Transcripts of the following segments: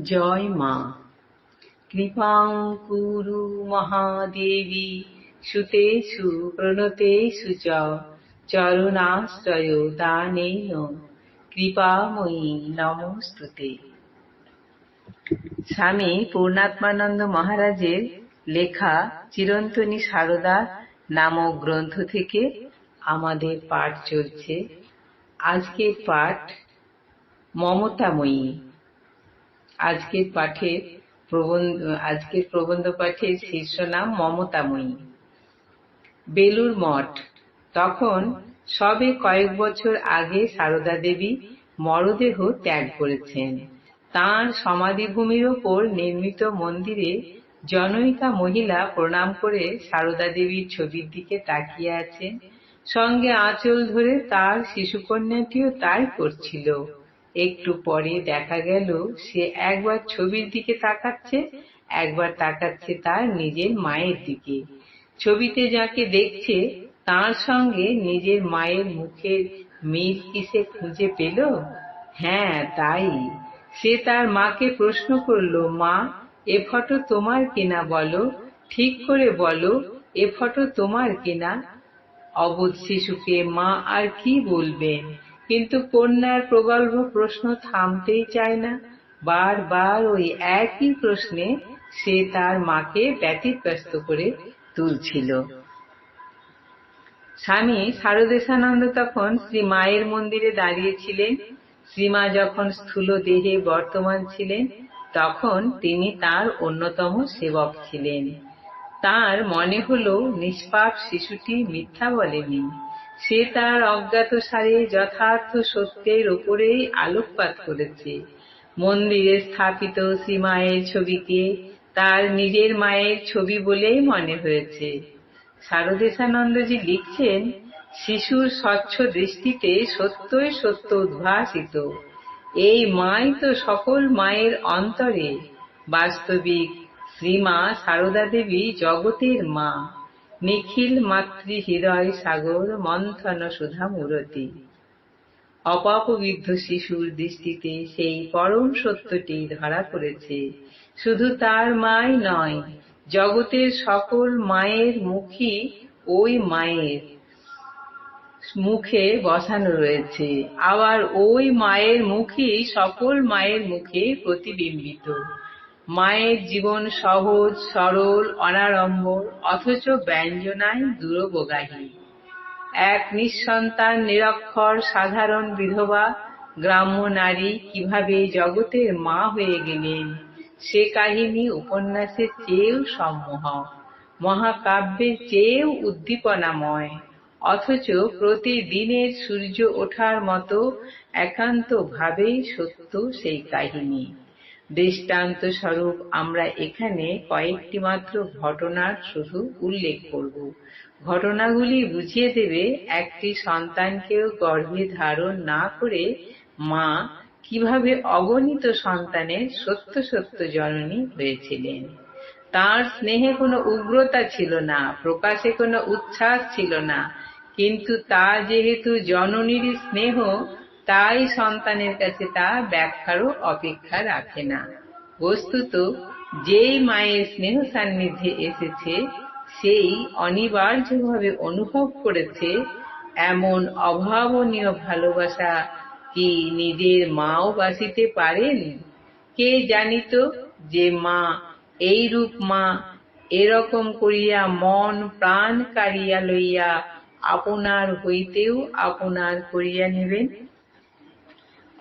জয় মা। কৃপাং কুরু মহাদেবী, সুতেষু, প্রণতেষু চ, চরণাশ্রয় দানেন। কৃপাময়ী নমস্তুতে। স্বামী পূর্ণাত্মানন্দ মহারাজের লেখা চিরন্তনী সারদা নামক গ্রন্থ থেকে আমাদের পাঠ চলছে। আজকের পাঠ মমতাময়ী। আজকের পাঠের প্রবন্ধ, আজকের প্রবন্ধ পাঠের শীর্ষ নাম মমতাময়ী। বেলুর মঠ। তখন সবে কয়েক বছর আগে সারদা দেবী মরদেহ ত্যাগ করেছেন। তাঁর সমাধিভূমির ওপর নির্মিত মন্দিরে জনৈকা মহিলা প্রণাম করে সারদা দেবীর ছবির দিকে তাকিয়ে আছেন। সঙ্গে আঁচল ধরে তার শিশুকন্যাটিও তাই করছিল। একটু পরে দেখা গেল, সে একবার ছবির দিকে তাকাচ্ছে, একবার তাকাচ্ছে তার নিজের মায়ের দিকে। ছবিতে যাকে দেখছে, তার সঙ্গে নিজের মায়ের মুখের মিল কি সে খুঁজে পেল? হ্যাঁ তাই। সে তার মাকে প্রশ্ন করল, মা, এ ফটো তোমার কিনা বলো? ঠিক করে বলো, এ ফটো তোমার কিনা? অবোধ শিশুকে মা আর কি বলবেন? কিন্তু কন্যার প্রগল্ভ প্রশ্ন থামতেই চায় না। বারবার ওই একই প্রশ্নে সে তার মাকে ব্যতিব্যস্ত করে তুলছিল। স্বামী শারদেশানন্দ তখন শ্রী মায়ের মন্দিরে দাঁড়িয়েছিলেন। শ্রীমা যখন স্থূল দেহে বর্তমান ছিলেন, তখন তিনি তার অন্যতম সেবক ছিলেন। তার মনে হল, নিষ্পাপ শিশুটি মিথ্যা বলেনি। সে তার অজ্ঞাত সারে যথার্থ সত্যের ওপরেই আলোকপাত করেছে। মন্দিরে স্থাপিত শ্রীমায়ের ছবিকে তার নিজের মায়ের ছবি বলেই মনে হয়েছে। শারদেশানন্দজি লিখছেন, শিশুর স্বচ্ছ দৃষ্টিতে সত্যই সত্য উদ্ভাসিত। এই মাই তো সকল মায়ের অন্তরে। বাস্তবিক শ্রীমা সারদা দেবী জগতের মা। নিখিল মাতৃ হৃদয় সাগর, মন্থন সুধা মূরতি। অপাপবিদ্ধ শিশুর দৃষ্টিতে সেই পরম সত্যটি ধরা পড়েছে। শুধু তার মাই নয়, জগতের সকল মায়ের মুখী ওই মায়ের মুখে বসানো রয়েছে। আবার ওই মায়ের মুখই সকল মায়ের মুখে প্রতিবিম্বিত। মায়ের জীবন সহজ, সরল, অনাড়ম্বর, অথচ ব্যঞ্জনায় দূরবোগাহী। এক নিঃসন্তান, নিরক্ষর, সাধারণ বিধবা, গ্রাম্য নারী কীভাবে জগতের মা হয়ে গেলেন, সে কাহিনী উপন্যাসের চেয়েও সম্মোহক মহাকাব্যের চেয়েও উদ্দীপনাময়, অথচ প্রতিদিনের সূর্য ওঠার মতো একান্ত ভাবেই সত্য সেই কাহিনী। দৃষ্টান্ত স্বরূপ আমরা এখানে কয়েকটি মাত্র ঘটনার শুধু উল্লেখ করব। ঘটনাগুলি বুঝিয়ে দেবে একটি সন্তানকেও গর্ভে ধারণ না করে মা কীভাবে অগণিত সন্তানের সত্য সত্য জননী হয়েছিলেন। তার স্নেহে কোনো উগ্রতা ছিল না, প্রকাশে কোনো উচ্ছ্বাস ছিল না, কিন্তু তা যেহেতু জননীর স্নেহ তাই সন্তানের কাছে তা ব্যাখ্যারও অপেক্ষা রাখে না। বস্তুত যেই মায়ের স্নেহ সান্নিধ্যে এসেছে, সেই অনিবার্যভাবে অনুভব করেছে এমন অভাবনীয় ভালোবাসা কি নিজের মাও বাসিতে পারেন? কে জানিত যে মা এই রূপ মা, এরকম করিয়া মন প্রাণ কারিয়া লইয়া আপনার হইতেও আপনার করিয়া নেবেন?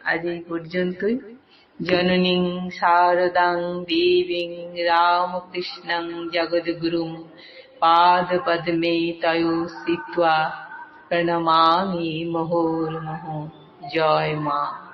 আজ এই পর্যন্তই। জননীং শারদাং দেবীং রামকৃষ্ণং জগদ্গুরুং পাদপদ্মে তয়ো স্থিত্বা প্রণমামি মহোর্মহ। জয় মা।